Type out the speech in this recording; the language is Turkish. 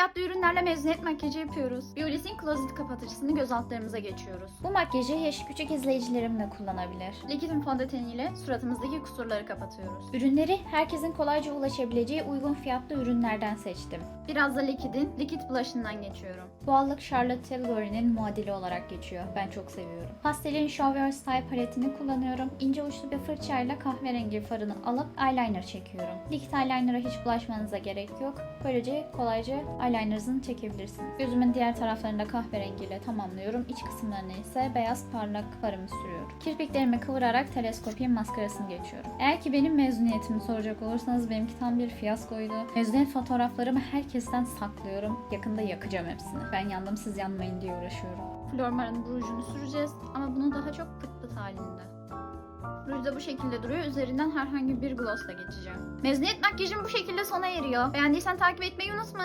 fiyatlı ürünlerle mezuniyet makyajı yapıyoruz. Biolis'in Closet kapatıcısını göz altlarımıza geçiyoruz. Bu makyajı yaşı küçük izleyicilerim de kullanabilir. Liquid'in fondöteniyle suratımızdaki kusurları kapatıyoruz. Ürünleri herkesin kolayca ulaşabileceği uygun fiyatlı ürünlerden seçtim. Biraz da Liquid'in Liquid Blush'ından geçiyorum. Doğallık Charlotte Tilbury'nin muadili olarak geçiyor. Ben çok seviyorum. Pastelin Show Your Style paletini kullanıyorum. İnce uçlu bir fırçayla kahverengi farını alıp eyeliner çekiyorum. Liquid eyeliner'a hiç bulaşmanıza gerek yok. Böylece kolayca eyeliner'ınızı çekebilirsiniz. Gözümün diğer taraflarını da kahverengiyle tamamlıyorum. İç kısımlarına ise beyaz parlak farımı sürüyorum. Kirpiklerimi kıvırarak teleskopin maskarasını geçiyorum. Eğer ki benim mezuniyetimi soracak olursanız benimki tam bir fiyaskoydu. Mezuniyet fotoğraflarımı herkesten saklıyorum. Yakında yakacağım hepsini. Ben yandım siz yanmayın diye uğraşıyorum. Flormar'ın rujunu süreceğiz ama bunu daha çok pıt pıt halinde. Ruj da bu şekilde duruyor. Üzerinden herhangi bir glossla geçeceğim. Mezuniyet makyajım bu şekilde sona eriyor. Beğendiysen takip etmeyi unutma.